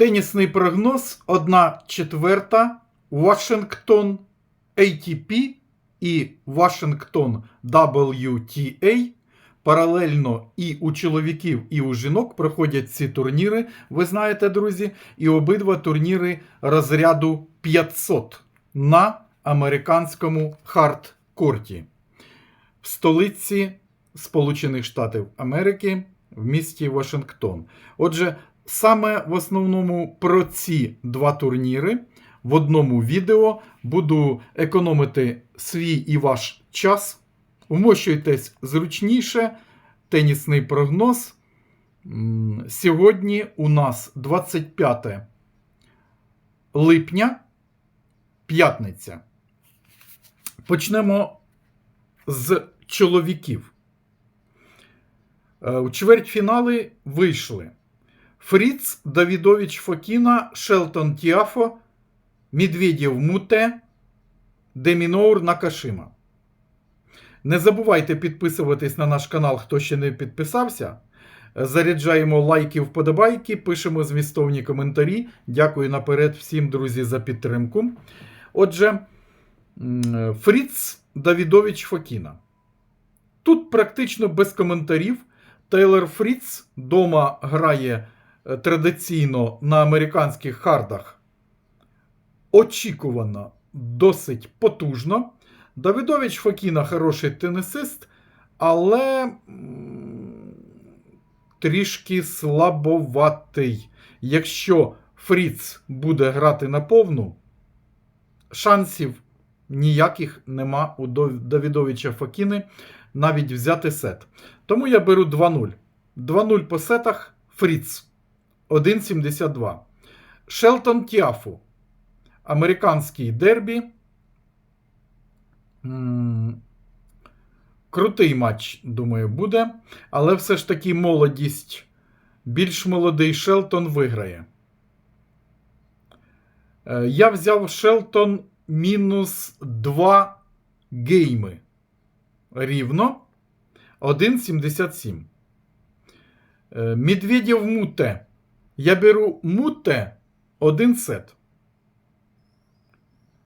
Тенісний прогноз 1 четверта Вашингтон ATP і Вашингтон WTA. Паралельно і у чоловіків, і у жінок проходять ці турніри, ви знаєте, друзі, і обидва турніри розряду 500 на американському хардкорті в столиці Сполучених Штатів Америки в місті Вашингтон. Отже, саме в основному про ці два турніри в одному відео буду економити свій і ваш час. Вмощуйтесь зручніше. Тенісний прогноз. Сьогодні у нас 25 липня, п'ятниця. Почнемо з чоловіків. Е, У чвертьфінали вийшли Фріц, Давідович Фокіна, Шелтон Тіафо, Медведєв Муте, Деміноур Накашима. Не забувайте підписуватись на наш канал, хто ще не підписався. Заряджаємо лайки, вподобайки, пишемо змістовні коментарі. Дякую наперед всім, друзі, за підтримку. Отже, Фріц Давідович Фокіна. Тут практично без коментарів. Тейлор Фріц дома грає традиційно на американських хардах. Очікувано, досить потужно. Давидович Фокіна хороший тенісист, але трішки слабоватий. Якщо Фріц буде грати на повну, шансів ніяких нема у Давідовича Фокіни навіть взяти сет. Тому я беру 2-0. 2-0 по сетах Фріц 1,72. Шелтон Тіафу. Американський дербі. Крутий матч, думаю, буде. Але все ж таки молодість. Більш молодий Шелтон виграє. Е, Я взяв Шелтон мінус 2 гейми. Рівно 1,77. Е, Медведєв Муте. Я беру Муте 1 сет.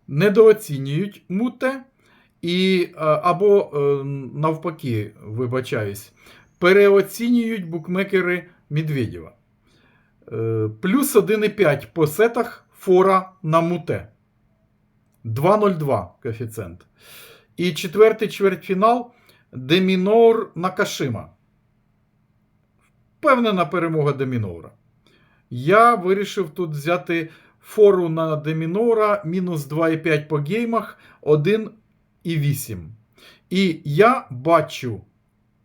Недооцінюють Муте. І, е, або е, навпаки, вибачаюсь, переоцінюють букмекери Медведєва. Е, Плюс 1,5 по сетах фора на муте. 2,02 коефіцієнт. І четвертий чвертьфінал Демінор Накашима. Впевнена перемога Демінора. Я вирішив тут взяти фору на Демінора мінус 2,5 по геймах, 1,8. І я бачу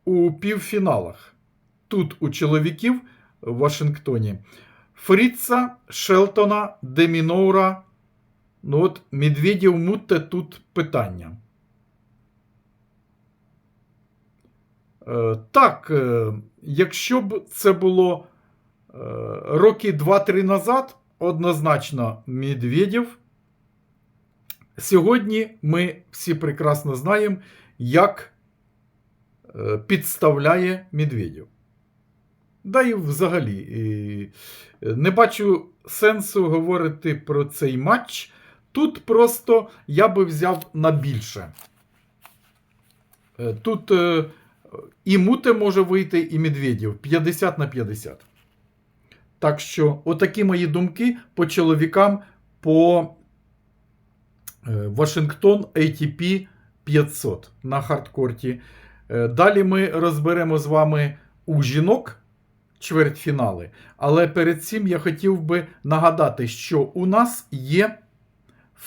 у півфіналах тут у чоловіків в Вашингтоні Фріца, Шелтона, Деміноура. Ну от Медведєв Мутте тут питання. Е, так, е, якщо б це було роки 2-3 назад, однозначно Медведєв. Сьогодні ми всі прекрасно знаємо, як е, підставляє Медведєв. Да і взагалі. І е, не бачу сенсу говорити про цей матч. Тут просто я би взяв на більше. Е, Тут е, і Муте може вийти, і Медведєв 50 на 50. Так що, отакі мої думки по чоловікам по е, Вашингтон ATP 500 на хардкорті. Е, Далі ми розберемо з вами у жінок чвертьфінали. Але перед цим я хотів би нагадати, що у нас є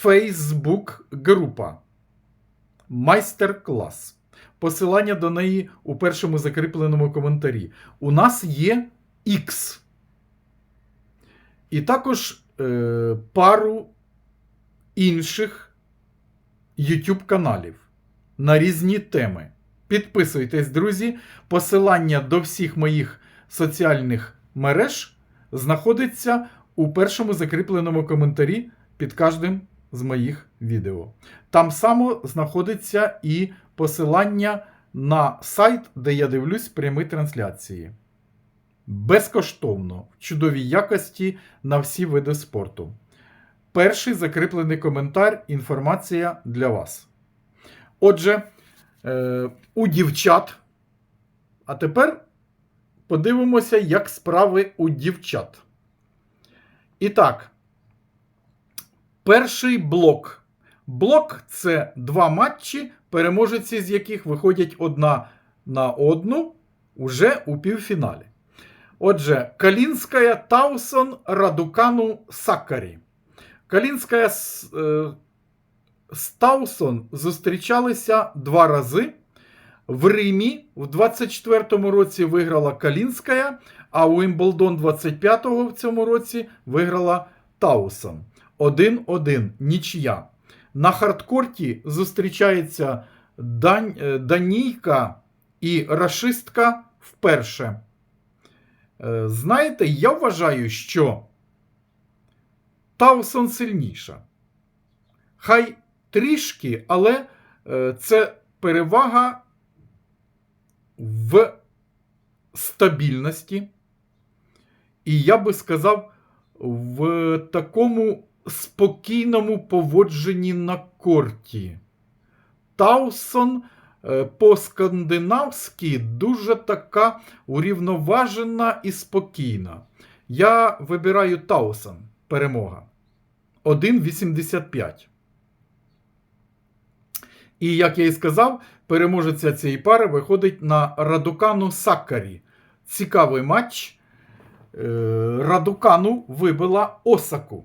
Facebook група Майстер-клас. Посилання до неї у першому закріпленому коментарі. У нас є X. І також е, пару інших YouTube каналів на різні теми. Підписуйтесь, друзі. Посилання до всіх моїх соціальних мереж знаходиться у першому закріпленому коментарі під кожним з моїх відео. Там само знаходиться і посилання на сайт, де я дивлюсь прямі трансляції. Безкоштовно в чудовій якості на всі види спорту. Перший закріплений коментар, інформація для вас. Отже, е, у дівчат. А тепер подивимося, як справи у дівчат. І так, перший блок. Блок це два матчі, переможеці з яких виходять одна на одну уже у півфіналі. Отже, Калінська Таусон Радукану Сакарі. Калінська е, з Таусон зустрічалися два рази. В Римі в 24-му році виграла Калінська, а у Вімблдон 25-го в цьому році виграла Таусон. 1-1 нічия. На хардкорті зустрічається Дан... е, Данійка і рашистка вперше. Е, Знаєте, я вважаю, що Таусон сильніша. Хай трішки, але е, це перевага в стабільності. І я би сказав, в такому спокійному поводженні на корті. Таусон по-скандинавськи дуже така урівноважена і спокійна. Я вибираю Таусон. Перемога. 1,85. І, як я і сказав, переможеця цієї пари виходить на Радукану Саккарі. Цікавий матч. Е, Радукану вибила Осаку.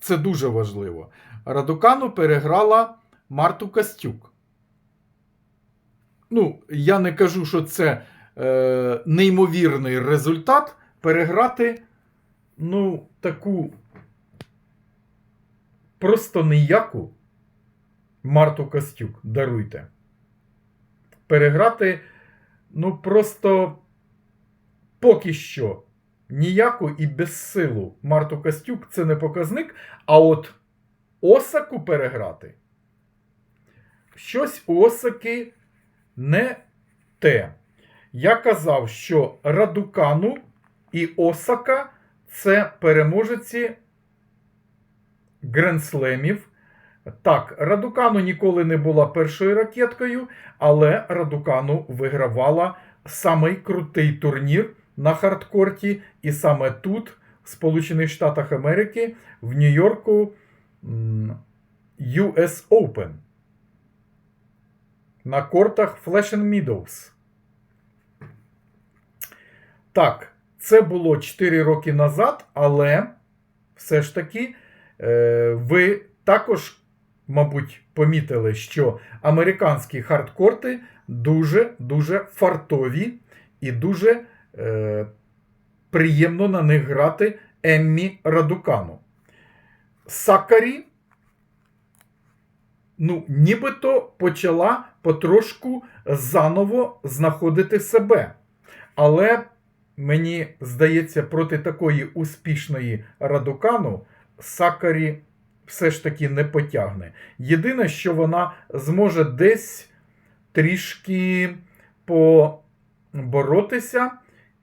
Це дуже важливо. Радукану переграла Марту Костюк. Ну, я не кажу, що це е, неймовірний результат. Переграти, ну, таку просто ніяку Марту Костюк. Даруйте. Переграти, ну, просто поки що ніяку і безсилу Марту Костюк це не показник. А от Осаку переграти. Щось у Осаки не те. Я казав, що Радукану і Осака це переможеці гренслемів. Так, Радукану ніколи не була першою ракеткою, але Радукану вигравала самий крутий турнір на хардкорті, і саме тут, в Сполучених Штатах Америки, в Нью-Йорку US Open. На кортах Flash and Meadows. Так, це було 4 роки назад, але все ж таки е, ви також, мабуть, помітили, що американські хардкорти дуже-дуже фартові і дуже е, приємно на них грати Еммі Радукану. Сакарі, ну, нібито почала потрошку заново знаходити себе. Але мені здається, проти такої успішної Радукану Сакарі все ж таки не потягне. Єдине, що вона зможе десь трішки поборотися,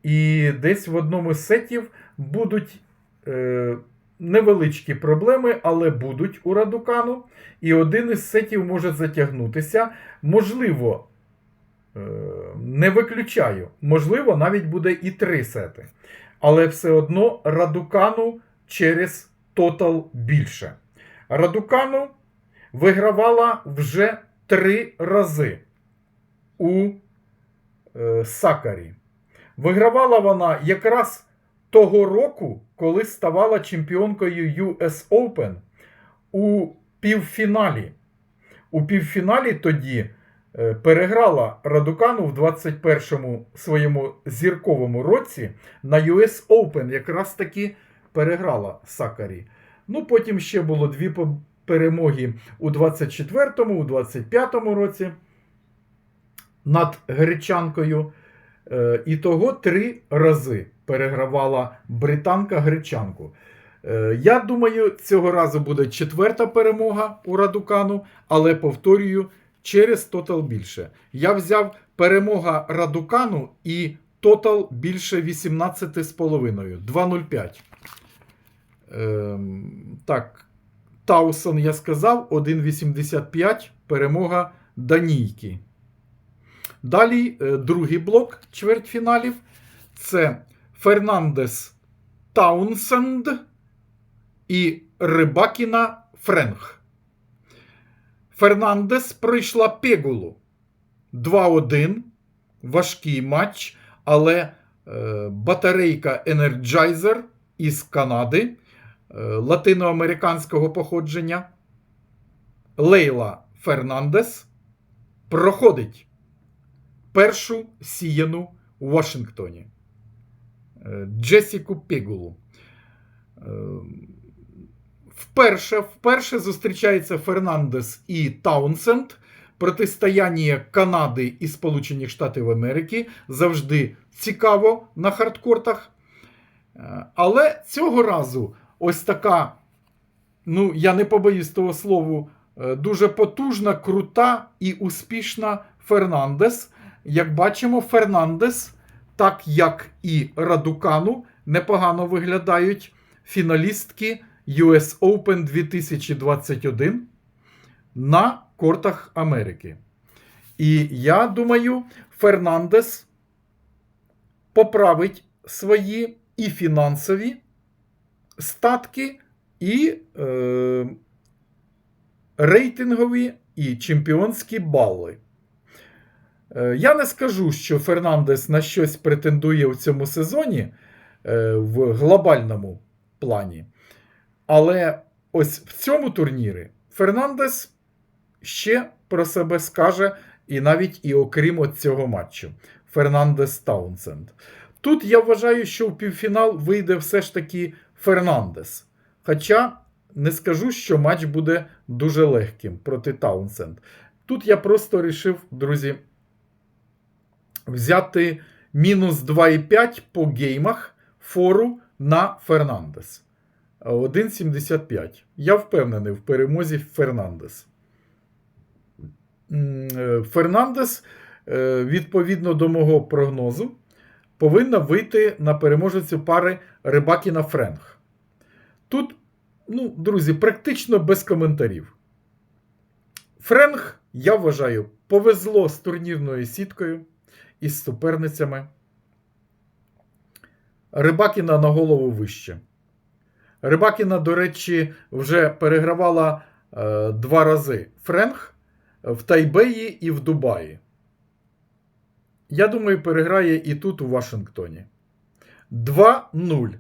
і десь в одному з сетів будуть е, невеличкі проблеми, але будуть у Радукану. І один із сетів може затягнутися. Можливо, е, не виключаю, можливо, навіть буде і три сети. Але все одно Радукану через тотал більше. Радукану вигравала вже три рази у е, Сакарі. Вигравала вона якраз того року, коли ставала чемпіонкою US Open у півфіналі. У півфіналі тоді е, переграла Радукану в 21-му своєму зірковому році на US Open. Якраз таки переграла Сакарі. Ну, потім ще було дві перемоги у 24-му, у 25-му році над гречанкою. Е, І того три рази перегравала британка гречанку. Е, Я думаю, цього разу буде четверта перемога у Радукану, але повторюю, через тотал більше. Я взяв перемога Радукану і тотал більше 18,5. 2,05. Ем, так, Таусон я сказав, 1,85. Перемога Данійки. Далі е, другий блок чвертьфіналів. Це Фернандес Таунсенд і Рибакіна Френг. Фернандес пройшла Пегулу 2-1. Важкий матч, але е, батарейка Energizer із Канади е, латиноамериканського походження. Лейла Фернандес проходить першу сіяну у Вашингтоні. Джесіку Пегулу. Е, Вперше, вперше зустрічається Фернандес і Таунсенд. Протистояння Канади і Сполучених Штатів Америки завжди цікаво на хардкортах. Е, Але цього разу ось така, ну, я не побоюсь того слову, е, дуже потужна, крута і успішна Фернандес. Як бачимо, Фернандес, так як і Радукану, непогано виглядають фіналістки US Open 2021 на кортах Америки. І я думаю, Фернандес поправить свої і фінансові статки, і е, рейтингові, і чемпіонські бали. Е, Я не скажу, що Фернандес на щось претендує у цьому сезоні е, в глобальному плані. Але ось в цьому турнірі Фернандес ще про себе скаже, і навіть і окрім цього матчу. Фернандес Таунсенд. Тут я вважаю, що в півфінал вийде все ж таки Фернандес. Хоча не скажу, що матч буде дуже легким проти Таунсенд. Тут я просто вирішив, друзі, взяти мінус 2,5 по геймах фору на Фернандес. 1,75. Я впевнений в перемозі Фернандес. Е, Фернандес, е, відповідно до мого прогнозу, повинна вийти на переможецю пари Рибакіна Френг. Тут, ну, друзі, практично без коментарів. Френг, я вважаю, повезло з турнірною сіткою і з суперницями. Рибакіна на голову вище. Рибакіна, до речі, вже перегравала е, два рази Френг в Тайбеї і в Дубаї. Я думаю, переграє і тут, у Вашингтоні. 2-0.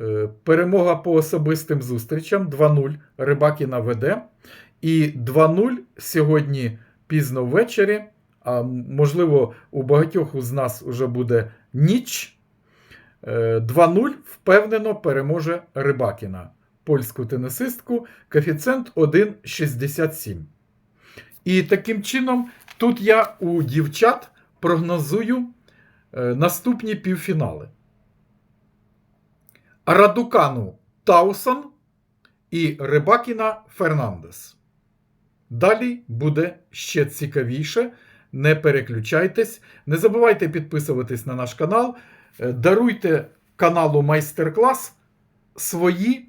Е, перемога по особистим зустрічам. 2-0 Рибакіна веде. І 2-0 сьогодні пізно ввечері. Можливо, у багатьох з нас вже буде ніч. Е, 2-0 впевнено переможе Рибакіна, польську тенісистку, коефіцієнт 1,67. І таким чином, тут я у дівчат прогнозую е, наступні півфінали. Радукану Таусон і Рибакіна Фернандес. Далі буде ще цікавіше. Не переключайтесь. Не забувайте підписуватись на наш канал. Е, Даруйте каналу майстер-клас свої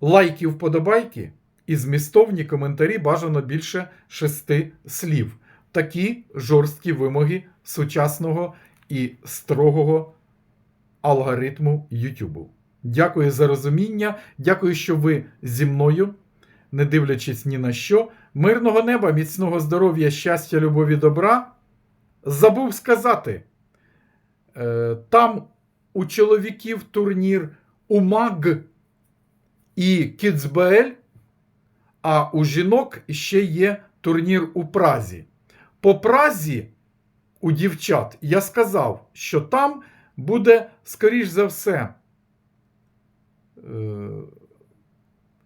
лайки, вподобайки і змістовні коментарі бажано більше шести слів. Такі жорсткі вимоги сучасного і строгого алгоритму YouTube. Дякую за розуміння. Дякую, що ви зі мною, не дивлячись ні на що. Мирного неба, міцного здоров'я, щастя, любові, добра. Забув сказати. Е, Там у чоловіків турнір УМАГ і Кіцбель, а у жінок ще є турнір у Празі. По Празі у дівчат я сказав, що там буде, скоріш за все, е,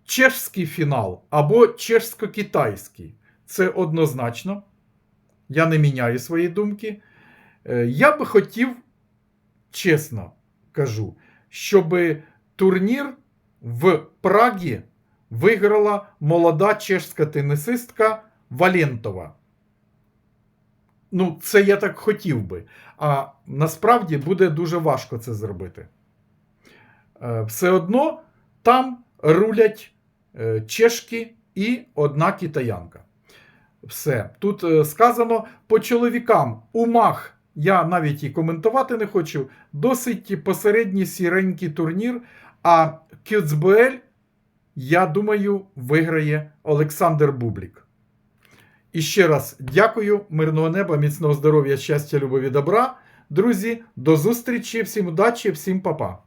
чешський фінал або чешсько-китайський. Це однозначно. Я не міняю свої думки. Е, Я би хотів, чесно кажу, щоб турнір в Прагі виграла молода чешська тенісистка Валентова. ну, це я так хотів би. А насправді буде дуже важко це зробити. Е, Все одно там рулять чешки і одна китаянка. Все. Тут е, сказано по чоловікам у мах. Я навіть і коментувати не хочу. Досить посередній сіренький турнір. А Кюцбуель, я думаю, виграє Олександр Бублік. І ще раз дякую, мирного неба, міцного здоров'я, щастя, любові, добра. Друзі, до зустрічі, всім удачі, всім па-па.